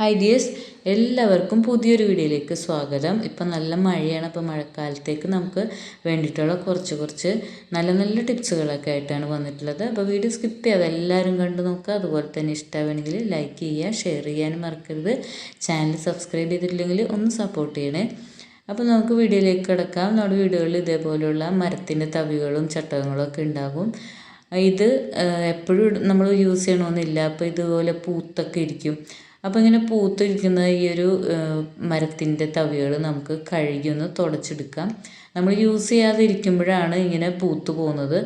Hi dears എല്ലാവർക്കും പുതിയൊരു വീഡിയോയിലേക്ക് സ്വാഗതം. ഇപ്പം നല്ല മഴയാണ് അപ്പോൾ മഴക്കാലത്തേക്ക് നമുക്ക് വേണ്ടിയിട്ടുള്ള കുറച്ച് കുറച്ച് നല്ല നല്ല ടിപ്സുകളൊക്കെ ആയിട്ടാണ് വന്നിട്ടുള്ളത്. അപ്പോൾ വീഡിയോ സ്കിപ്പ് ചെയ്യാതെ എല്ലാവരും കണ്ടു നോക്കുക. അതുപോലെ തന്നെ ഇഷ്ടമാണെങ്കിൽ ലൈക്ക് ചെയ്യുക ഷെയർ ചെയ്യാനും മറക്കരുത്. ചാനൽ സബ്സ്ക്രൈബ് ചെയ്തിട്ടില്ലെങ്കിൽ ഒന്ന് സപ്പോർട്ട് ചെയ്യണേ. അപ്പോൾ നമുക്ക് വീഡിയോയിലേക്ക് കിടക്കാം. നമ്മുടെ വീടുകളിൽ ഇതേപോലെയുള്ള മരത്തിന്റെ തവികളും ചട്ടകങ്ങളും ഒക്കെ ഉണ്ടാകും. ഇത് എപ്പോഴും നമ്മൾ യൂസ് ചെയ്യണമെന്നില്ല. അപ്പോൾ ഇതുപോലെ പൂത്തൊക്കെ ഇരിക്കും. അപ്പോൾ ഇങ്ങനെ പൂത്തിരിക്കുന്ന ഈ ഒരു മരത്തിന്റെ തവികൾ നമുക്ക് കഴുകി ഒന്ന് തുടച്ചെടുക്കാം. നമ്മൾ യൂസ് ചെയ്യാതിരിക്കുമ്പോഴാണ് ഇങ്ങനെ പൂത്ത് പോകുന്നത്.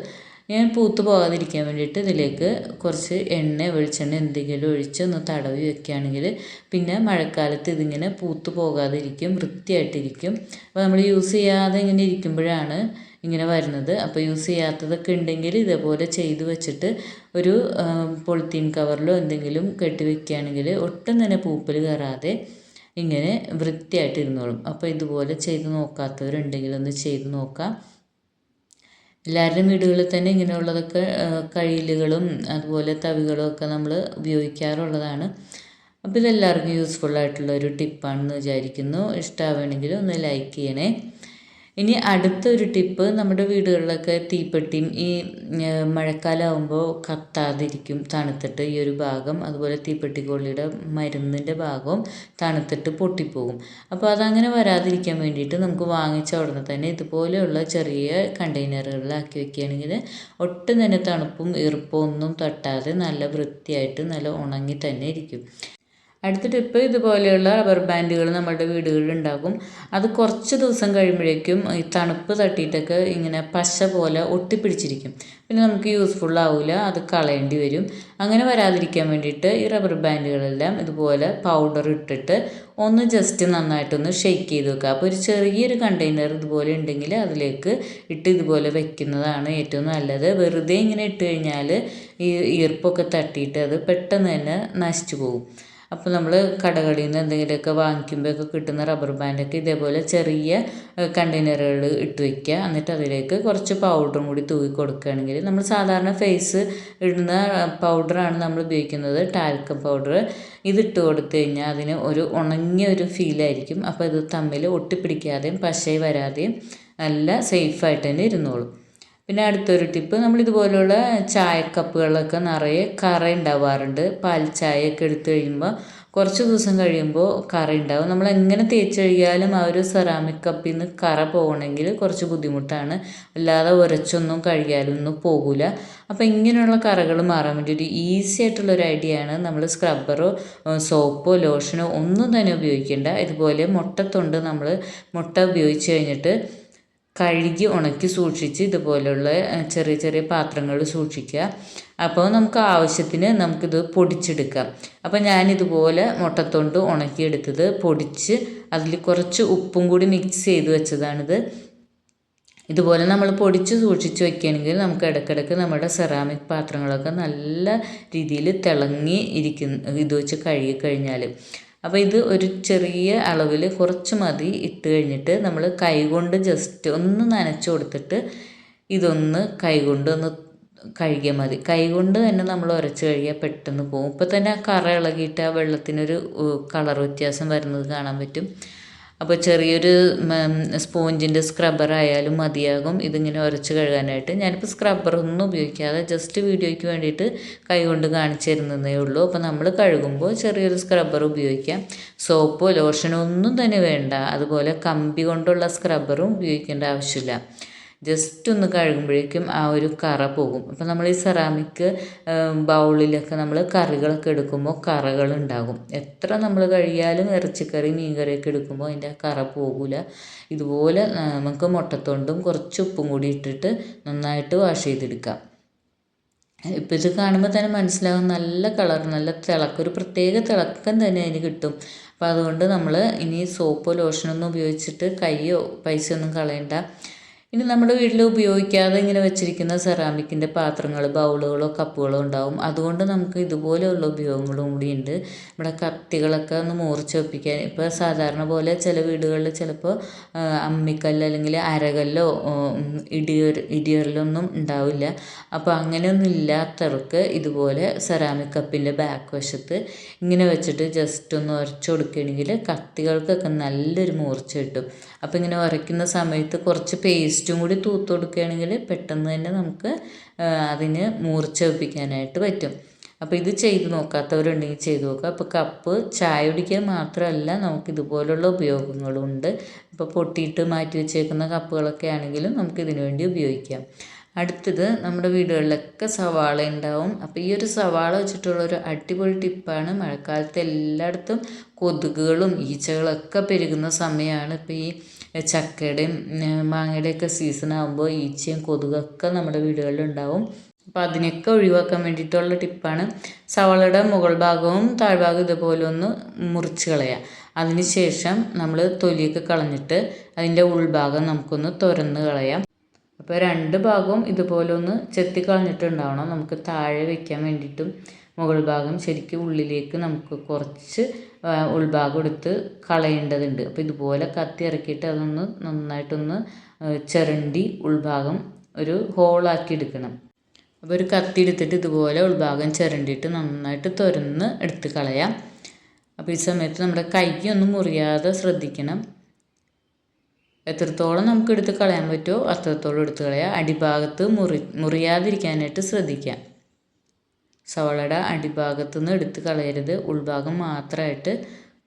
ഞാൻ പൂത്ത് പോകാതിരിക്കാൻ വേണ്ടിയിട്ട് ഇതിലേക്ക് കുറച്ച് എണ്ണ വെളിച്ചെണ്ണ എന്തെങ്കിലും ഒഴിച്ച് ഒന്ന് തടവി വെക്കുകയാണെങ്കിൽ പിന്നെ മഴക്കാലത്ത് ഇതിങ്ങനെ പൂത്ത് പോകാതിരിക്കും വൃത്തിയായിട്ടിരിക്കും. അപ്പോൾ നമ്മൾ യൂസ് ചെയ്യാതെ ഇങ്ങനെ ഇരിക്കുമ്പോഴാണ് ഇങ്ങനെ വരുന്നത്. അപ്പോൾ യൂസ് ചെയ്യാത്തതൊക്കെ ഉണ്ടെങ്കിൽ ഇതേപോലെ ചെയ്ത് വെച്ചിട്ട് ഒരു പൊളിത്തീൻ കവറിലോ എന്തെങ്കിലും കെട്ടി വെക്കുകയാണെങ്കിൽ ഒട്ടും തന്നെ പൂപ്പൽ കയറാതെ ഇങ്ങനെ വൃത്തിയായിട്ട് ഇരുന്നോളും. അപ്പോൾ ഇതുപോലെ ചെയ്ത് നോക്കാത്തവരുണ്ടെങ്കിൽ ഒന്ന് ചെയ്ത് നോക്കാം. എല്ലാവരുടെയും വീടുകളിൽ തന്നെ ഇങ്ങനെയുള്ളതൊക്കെ കഴിയലുകളും അതുപോലെ തവികളും ഒക്കെ നമ്മൾ ഉപയോഗിക്കാറുള്ളതാണ്. അപ്പോൾ ഇതെല്ലാവർക്കും യൂസ്ഫുൾ ആയിട്ടുള്ള ഒരു ടിപ്പാണെന്ന് വിചാരിക്കുന്നു. ഇഷ്ടമാവുകയാണെങ്കിൽ ഒന്ന് ലൈക്ക് ചെയ്യണേ. ഇനി അടുത്തൊരു ടിപ്പ് നമ്മുടെ വീടുകളിലൊക്കെ തീപ്പെട്ടിയും ഈ മഴക്കാലമാകുമ്പോൾ കത്താതിരിക്കും തണുത്തിട്ട് ഈ ഒരു ഭാഗം അതുപോലെ തീപ്പെട്ടിക്കൊള്ളിയുടെ മരുന്നിന്റെ ഭാഗവും തണുത്തിട്ട് പൊട്ടിപ്പോകും. അപ്പോൾ അതങ്ങനെ വരാതിരിക്കാൻ വേണ്ടിയിട്ട് നമുക്ക് വാങ്ങിച്ച ഉടനെ തന്നെ ഇതുപോലെയുള്ള ചെറിയ കണ്ടെയ്നറുകളിലാക്കി വെക്കുകയാണെങ്കിൽ ഒട്ടും തന്നെ തണുപ്പും ഈർപ്പവും തട്ടാതെ നല്ല വൃത്തിയായിട്ട് നല്ല ഉണങ്ങി തന്നെ ഇരിക്കും. അടുത്ത ടിപ്പ് ഇതുപോലെയുള്ള റബ്ബർ ബാൻഡുകൾ നമ്മുടെ വീടുകളിൽ ഉണ്ടാകും. അത് കുറച്ച് ദിവസം കഴിയുമ്പോഴേക്കും ഈ തണുപ്പ് തട്ടിയിട്ടൊക്കെ ഇങ്ങനെ പശ പോലെ ഒട്ടിപ്പിടിച്ചിരിക്കും. പിന്നെ നമുക്ക് യൂസ്ഫുൾ ആവില്ല അത് കളയേണ്ടി വരും. അങ്ങനെ വരാതിരിക്കാൻ വേണ്ടിയിട്ട് ഈ റബ്ബർ ബാൻഡുകളെല്ലാം ഇതുപോലെ പൗഡർ ഇട്ടിട്ട് ഒന്ന് ജസ്റ്റ് നന്നായിട്ടൊന്ന് ഷെയ്ക്ക് ചെയ്ത് വെക്കുക. അപ്പോൾ ഒരു ചെറിയൊരു കണ്ടെയ്നർ ഇതുപോലെ ഉണ്ടെങ്കിൽ അതിലേക്ക് ഇട്ട് ഇതുപോലെ വെക്കുന്നതാണ് ഏറ്റവും നല്ലത്. വെറുതെ ഇങ്ങനെ ഇട്ട് കഴിഞ്ഞാൽ ഈ ഈർപ്പൊക്കെ തട്ടിയിട്ട് അത് പെട്ടെന്ന് തന്നെ നശിച്ചു പോകും. അപ്പോൾ നമ്മൾ കടകളിൽ നിന്ന് എന്തെങ്കിലുമൊക്കെ വാങ്ങിക്കുമ്പോഴൊക്കെ കിട്ടുന്ന റബ്ബർ ബാൻഡൊക്കെ ഇതേപോലെ ചെറിയ കണ്ടെയ്നറുകൾ ഇട്ട് വയ്ക്കുക എന്നിട്ട് അതിലേക്ക് കുറച്ച് പൗഡറും കൂടി തൂക്കി കൊടുക്കുകയാണെങ്കിൽ നമ്മൾ സാധാരണ ഫേസ് ഇടുന്ന പൗഡറാണ് നമ്മൾ ഉപയോഗിക്കുന്നത്. ടാൽക്കം പൗഡർ ഇതിട്ട് കൊടുത്തു കഴിഞ്ഞാൽ അതിന് ഒരു ഉണങ്ങിയ ഒരു ഫീലായിരിക്കും അപ്പോൾ ഇത് തമ്മിൽ ഒട്ടിപ്പിടിക്കാതെയും പശ വരാതെയും നല്ല സേഫായിട്ട് തന്നെ ഇരുന്നോളും. പിന്നെ അടുത്തൊരു ടിപ്പ് നമ്മൾ ഇതുപോലെയുള്ള ചായക്കപ്പുകളൊക്കെ നിറയെ കറ ഉണ്ടാവാറുണ്ട്. പാൽ ചായയൊക്കെ എടുത്തു കഴിയുമ്പോൾ കുറച്ച് ദിവസം കഴിയുമ്പോൾ കറ ഉണ്ടാവും. നമ്മൾ എങ്ങനെ തേച്ച് കഴുകിയാലും ആ ഒരു സെറാമിക് കപ്പിൽ നിന്ന് കറ പോകണമെങ്കിൽ കുറച്ച് ബുദ്ധിമുട്ടാണ്. അല്ലാതെ ഉരച്ചൊന്നും കഴുകിയാലൊന്നും പോകില്ല അപ്പോൾ ഇങ്ങനെയുള്ള കറകൾ മാറാൻ വേണ്ടി ഒരു ഈസി ആയിട്ടുള്ള ഒരു ഐഡിയ ആണ് നമ്മൾ സ്ക്രബ്ബറോ സോപ്പോ ലോഷനോ ഒന്നും തന്നെ ഉപയോഗിക്കേണ്ട. ഇതുപോലെ മുട്ടത്തൊണ്ട് നമ്മൾ മുട്ട ഉപയോഗിച്ച് കഴിഞ്ഞിട്ട് കഴുകി ഉണക്കി സൂക്ഷിച്ച് ഇതുപോലെയുള്ള ചെറിയ ചെറിയ പാത്രങ്ങളിൽ സൂക്ഷിക്കുക. അപ്പോൾ നമുക്ക് ആവശ്യത്തിന് നമുക്കിത് പൊടിച്ചെടുക്കാം. അപ്പോൾ ഞാനിതുപോലെ മുട്ടത്തൊണ്ട് ഉണക്കിയെടുത്തത് പൊടിച്ച് അതിൽ കുറച്ച് ഉപ്പും കൂടി മിക്സ് ചെയ്ത് വെച്ചതാണിത്. ഇതുപോലെ നമ്മൾ പൊടിച്ച് സൂക്ഷിച്ച് വെക്കുകയാണെങ്കിൽ നമുക്ക് ഇടയ്ക്കിടയ്ക്ക് നമ്മുടെ സെറാമിക് പാത്രങ്ങളൊക്കെ നല്ല രീതിയിൽ തിളങ്ങി ഇരിക്കുന്ന ഇത് വെച്ച് കഴുകി കഴിഞ്ഞാൽ. അപ്പോൾ ഇത് ഒരു ചെറിയ അളവിൽ കുറച്ച് മതി ഇട്ട് കഴിഞ്ഞിട്ട് നമ്മൾ കൈകൊണ്ട് ജസ്റ്റ് ഒന്ന് നനച്ച് കൊടുത്തിട്ട് ഇതൊന്ന് കൈകൊണ്ട് ഒന്ന് കഴുകിയാൽ മതി. കൈകൊണ്ട് തന്നെ നമ്മൾ ഉരച്ച് കഴുകിയാൽ പെട്ടെന്ന് പോകും ഇപ്പോൾ തന്നെ ആ കറ ഇളകിയിട്ട് ആ വെള്ളത്തിനൊരു കളർ വ്യത്യാസം വരുന്നത് കാണാൻ പറ്റും. അപ്പോൾ ചെറിയൊരു സ്പോഞ്ചിന്റെ സ്ക്രബ്ബർ ആയാലും മതിയാകും. ഇതിങ്ങനെ ഉരച്ച് കഴുകാനായിട്ട്. ഞാനിപ്പോൾ സ്ക്രബ്ബർ ഒന്നും ഉപയോഗിക്കാതെ ജസ്റ്റ് വീഡിയോയ്ക്ക് വേണ്ടിയിട്ട് കൈകൊണ്ട് കാണിച്ചു തരുന്നതേ ഉള്ളൂ. അപ്പോൾ നമ്മൾ കഴുകുമ്പോൾ ചെറിയൊരു സ്ക്രബ്ബർ ഉപയോഗിക്കാം. സോപ്പോ ലോഷനോ ഒന്നും തന്നെ വേണ്ട. അതുപോലെ കമ്പി കൊണ്ടുള്ള സ്ക്രബ്ബറും ഉപയോഗിക്കേണ്ട ആവശ്യമില്ല. ജസ്റ്റ് ഒന്ന് കഴുകുമ്പോഴേക്കും ആ ഒരു കറ പോകും. അപ്പോൾ നമ്മൾ ഈ സെറാമിക് ബൗളിലൊക്കെ നമ്മൾ കറികളൊക്കെ എടുക്കുമ്പോൾ കറകൾ ഉണ്ടാകും എത്ര നമ്മൾ കഴുകിയാലും ഇറച്ചിക്കറി മീൻകറിയൊക്കെ എടുക്കുമ്പോൾ അതിന്റെ ആ കറ പോകില്ല ഇതുപോലെ നമുക്ക് മുട്ടത്തൊണ്ടും കുറച്ച് ഉപ്പും കൂടി ഇട്ടിട്ട് നന്നായിട്ട് വാഷ് ചെയ്തെടുക്കാം. ഇപ്പോൾ ഇത് കാണുമ്പോൾ തന്നെ മനസ്സിലാകും നല്ല കളർ നല്ല തിളക്കം ഒരു പ്രത്യേക തിളക്കം തന്നെ അതിന് കിട്ടും. അപ്പോൾ അതുകൊണ്ട് നമ്മൾ ഇനി സോപ്പോ ലോഷനൊന്നും ഉപയോഗിച്ചിട്ട് കൈയോ പൈസയൊന്നും കളയണ്ട. ഇനി നമ്മുടെ വീട്ടിൽ ഉപയോഗിക്കാതെ ഇങ്ങനെ വെച്ചിരിക്കുന്ന സെറാമിക്കിന്റെ പാത്രങ്ങൾ ബൗളുകളോ കപ്പുകളോ ഉണ്ടാവും. അതുകൊണ്ട് നമുക്ക് ഇതുപോലെയുള്ള ഉപയോഗങ്ങളും കൂടിയുണ്ട് നമ്മുടെ കത്തികളൊക്കെ ഒന്ന് മൂറിച്ച് വെപ്പിക്കാൻ. ഇപ്പോൾ സാധാരണ പോലെ ചില വീടുകളിൽ ചിലപ്പോൾ അമ്മിക്കല്ല് അല്ലെങ്കിൽ അരകല്ലോ ഇടിയൊരു ഇടിയറിലൊന്നും ഉണ്ടാവില്ല. അപ്പോൾ അങ്ങനെയൊന്നും ഇല്ലാത്തവർക്ക് ഇതുപോലെ സെറാമിക് കപ്പിന്റെ ബാക്ക് വശത്ത് ഇങ്ങനെ വെച്ചിട്ട് ജസ്റ്റ് ഒന്ന് ഉരച്ചു കൊടുക്കുകയാണെങ്കിൽ കത്തികൾക്കൊക്കെ നല്ലൊരു മൂർച്ച കിട്ടും. അപ്പോൾ ഇങ്ങനെ ഉരയ്ക്കുന്ന സമയത്ത് കുറച്ച് പേസ്റ്റും കൂടി തൂത്ത് കൊടുക്കുകയാണെങ്കിൽ പെട്ടെന്ന് തന്നെ നമുക്ക് അതിന് മൂർച്ച വെപ്പിക്കാനായിട്ട് പറ്റും. അപ്പോൾ ഇത് ചെയ്ത് നോക്കാത്തവരുണ്ടെങ്കിൽ ചെയ്ത് നോക്കുക. അപ്പോൾ കപ്പ് ചായ കുടിക്കാൻ മാത്രമല്ല നമുക്ക് ഇതുപോലുള്ള ഉപയോഗങ്ങളുണ്ട്. ഇപ്പോൾ പൊട്ടിയിട്ട് മാറ്റി വെച്ചേക്കുന്ന കപ്പുകളൊക്കെ ആണെങ്കിലും നമുക്ക് ഇതിനു വേണ്ടി ഉപയോഗിക്കാം. അടുത്തത് നമ്മുടെ വീടുകളിലൊക്കെ സവാള ഉണ്ടാവും. അപ്പോൾ ഈ ഒരു സവാള വെച്ചിട്ടുള്ള ഒരു അടിപൊളി ടിപ്പാണ്. മഴക്കാലത്ത് എല്ലായിടത്തും കൊതുകുകളും ഈച്ചകളൊക്കെ പെരുകുന്ന സമയമാണ്. ഇപ്പോൾ ഈ ചക്കയുടെയും മാങ്ങയുടെയൊക്കെ സീസൺ ആകുമ്പോൾ ഈച്ചയും കൊതുകൊക്കെ നമ്മുടെ വീടുകളിൽ ഉണ്ടാവും. അപ്പോൾ അതിനെയൊക്കെ ഒഴിവാക്കാൻ വേണ്ടിയിട്ടുള്ള ടിപ്പാണ് സവളയുടെ മുകൾ ഭാഗവും താഴ്ഭാഗവും ഇതുപോലെ ഒന്ന് മുറിച്ച് കളയുക അതിന് ശേഷം നമ്മൾ തൊലിയൊക്കെ കളഞ്ഞിട്ട് അതിന്റെ ഉൾഭാഗം നമുക്കൊന്ന് തുറന്ന് കളയാം. അപ്പോൾ രണ്ട് ഭാഗവും ഇതുപോലെ ഒന്ന് ചെത്തി കളഞ്ഞിട്ടുണ്ടാവണം. നമുക്ക് താഴെ വെക്കാൻ വേണ്ടിയിട്ടും മുകൾ ഭാഗം ശരിക്കും ഉള്ളിലേക്ക് നമുക്ക് കുറച്ച് ഉൾഭാഗം എടുത്ത് കളയേണ്ടതുണ്ട്. അപ്പോൾ ഇതുപോലെ കത്തി ഇറക്കിയിട്ട് അതൊന്ന് നന്നായിട്ടൊന്ന് ചിരണ്ടി ഉൾഭാഗം ഒരു ഹോളാക്കി എടുക്കണം. അപ്പോൾ ഒരു കത്തി എടുത്തിട്ട് ഇതുപോലെ ഉൾഭാഗം ചിരണ്ടിയിട്ട് നന്നായിട്ട് തുരന്ന് എടുത്ത് കളയാം. അപ്പോൾ ഈ സമയത്ത് നമ്മുടെ കൈക്ക് ഒന്നും മുറിയാതെ ശ്രദ്ധിക്കണം. എത്രത്തോളം നമുക്ക് എടുത്ത് കളയാൻ പറ്റുമോ അത്രത്തോളം എടുത്ത് കളയാം. അടിഭാഗത്ത് മുറി മുറിയാതിരിക്കാനായിട്ട് ശ്രദ്ധിക്കാം. സവാളയുടെ അടിഭാഗത്തു നിന്ന് എടുത്ത് കളയരുത്. ഉൾഭാഗം മാത്രമായിട്ട്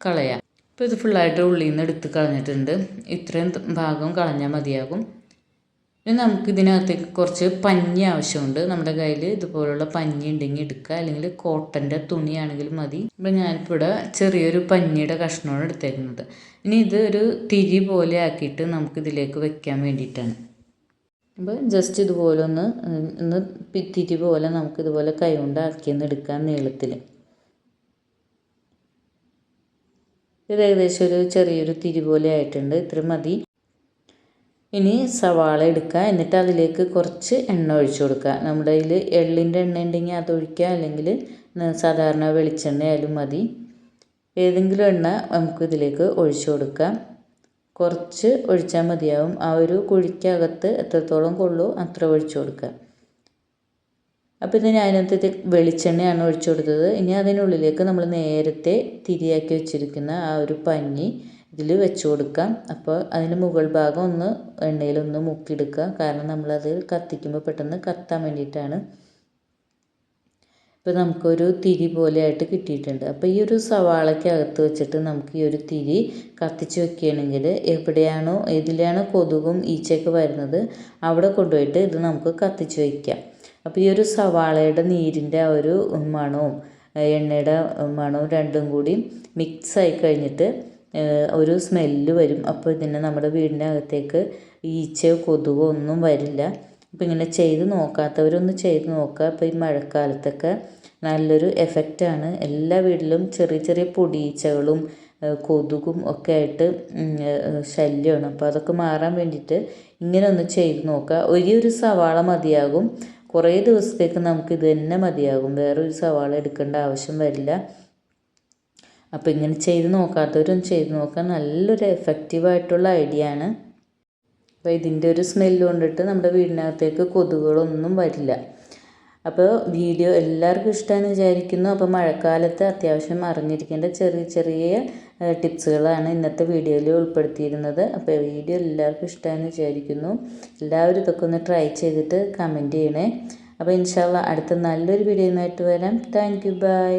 കളയാം. ഇപ്പോൾ ഇത് ഫുള്ളായിട്ട് ഉള്ളിൽ നിന്ന് എടുത്ത് കളഞ്ഞിട്ടുണ്ട്. ഇത്രയും ഭാഗം കളഞ്ഞാൽ മതിയാകും. ഇനി നമുക്ക് ഇതിനകത്തേക്ക് കുറച്ച് പഞ്ഞി ആവശ്യമുണ്ട്. നമ്മുടെ കയ്യിൽ ഇതുപോലുള്ള പഞ്ഞി ഉണ്ടെങ്കിൽ എടുക്കുക. അല്ലെങ്കിൽ കോട്ടന്റെ തുണിയാണെങ്കിലും മതി. ഇപ്പം ഞാനിപ്പോൾ ഇവിടെ ചെറിയൊരു പഞ്ഞിയുടെ കഷ്ണമാണ് എടുത്തേക്കുന്നത്. ഇനി ഇത് ഒരു തിരി പോലെ ആക്കിയിട്ട് നമുക്കിതിലേക്ക് വെക്കാൻ വേണ്ടിയിട്ടാണ്. അപ്പോൾ ജസ്റ്റ് ഇതുപോലെ ഒന്ന് ഒന്ന് തിരി പോലെ നമുക്കിതുപോലെ കൈ കൊണ്ട് ആക്കിയൊന്ന് എടുക്കാം നീളത്തിൽ ഇത് ഏകദേശം ഒരു ചെറിയൊരു തിരി പോലെ ആയിട്ടുണ്ട്. ഇത്ര മതി. ഇനി സവാള എടുക്കുക എന്നിട്ട് അതിലേക്ക് കുറച്ച് എണ്ണ ഒഴിച്ചു കൊടുക്കുക നമ്മുടെ കയ്യിൽ എള്ളിന്റെ എണ്ണ ഉണ്ടെങ്കിൽ അത് ഒഴിക്കുക അല്ലെങ്കിൽ സാധാരണ വെളിച്ചെണ്ണ ആയാലും മതി. ഏതെങ്കിലും എണ്ണ നമുക്ക് ഇതിലേക്ക് ഒഴിച്ചു കൊടുക്കാം. കുറച്ച് ഒഴിച്ചാൽ മതിയാവും. ആ ഒരു കുഴിക്കകത്ത് എത്രത്തോളം കൊള്ളൂ അത്ര ഒഴിച്ചു കൊടുക്കുക. അപ്പോൾ ഇത് ഞാനകത്ത് വെളിച്ചെണ്ണയാണ് ഒഴിച്ചു കൊടുത്തത്. ഇനി അതിനുള്ളിലേക്ക് നമ്മൾ നേരത്തെ തിരിയാക്കി വെച്ചിരിക്കുന്ന ആ ഒരു പഞ്ഞി ഇതിൽ വെച്ച് കൊടുക്കാം. അപ്പോൾ അതിന് മുകൾ ഭാഗം ഒന്ന് എണ്ണയിലൊന്ന് മുക്കിയെടുക്കുക. കാരണം നമ്മളത് കത്തിക്കുമ്പോൾ പെട്ടെന്ന് കത്താൻ വേണ്ടിയിട്ടാണ്. ഇപ്പോൾ നമുക്കൊരു തിരി പോലെയായിട്ട് കിട്ടിയിട്ടുണ്ട്. അപ്പോൾ ഈ ഒരു സവാളയ്ക്കകത്ത് വെച്ചിട്ട് നമുക്ക് ഈ ഒരു തിരി കത്തിച്ച് വെക്കുകയാണെങ്കിൽ എവിടെയാണോ ഏതിലാണോ കൊതുകും ഈച്ചയൊക്കെ വരുന്നത് അവിടെ കൊണ്ടുപോയിട്ട് ഇത് നമുക്ക് കത്തിച്ച് വയ്ക്കാം അപ്പോൾ ഈ ഒരു സവാളയുടെ നീരിന്റെ ആ ഒരു മണവും എണ്ണയുടെ മണവും രണ്ടും കൂടി മിക്സ് ആയി കഴിഞ്ഞിട്ട് ഒരു സ്മെല്ല് വരും. അപ്പോൾ ഇതിനെ നമ്മുടെ വീടിന്റെ അകത്തേക്ക് ഈച്ചയോ കൊതുകോ ഒന്നും വരില്ല. അപ്പോൾ ഇങ്ങനെ ചെയ്ത് നോക്കാത്തവരൊന്ന് ചെയ്ത് നോക്കുക. അപ്പോൾ ഈ മഴക്കാലത്തൊക്കെ നല്ലൊരു എഫക്റ്റാണ് എല്ലാ വീട്ടിലും ചെറിയ ചെറിയ പൊടീച്ചകളും കൊതുകും ഒക്കെ ആയിട്ട് ശല്യമാണ്. അപ്പോൾ അതൊക്കെ മാറാൻ വേണ്ടിയിട്ട് ഇങ്ങനെ ഒന്ന് ചെയ്ത് നോക്കുക. ഒരേ ഒരു സവാള മതിയാകും. കുറേ ദിവസത്തേക്ക് നമുക്ക് ഇത് തന്നെ മതിയാകും. വേറൊരു സവാള എടുക്കേണ്ട ആവശ്യം വരില്ല. അപ്പോൾ ഇങ്ങനെ ചെയ്ത് നോക്കാത്തവരും ചെയ്ത് നോക്കുക. നല്ലൊരു എഫക്റ്റീവായിട്ടുള്ള ഐഡിയ ആണ്. അപ്പോൾ ഇതിന്റെ ഒരു സ്മെല്ല് കൊണ്ടിട്ട് നമ്മുടെ വീടിനകത്തേക്ക് കൊതുകുകളൊന്നും വരില്ല. അപ്പോൾ വീഡിയോ എല്ലാവർക്കും ഇഷ്ടമാണെന്ന് വിചാരിക്കുന്നു. അപ്പോൾ മഴക്കാലത്ത് അത്യാവശ്യം അറിഞ്ഞിരിക്കേണ്ട ചെറിയ ചെറിയ ടിപ്സുകളാണ് ഇന്നത്തെ വീഡിയോയിൽ ഉൾപ്പെടുത്തിയിരുന്നത്. അപ്പോൾ വീഡിയോ എല്ലാവർക്കും ഇഷ്ടമാണെന്ന് വിചാരിക്കുന്നു. എല്ലാവരും ഇതൊക്കെ ഒന്ന് ട്രൈ ചെയ്തിട്ട് കമന്റ് ചെയ്യണേ. അപ്പോൾ ഇൻഷാല്ല അടുത്ത നല്ലൊരു വീഡിയോയുമായിട്ട് വരാം. Thank you bye.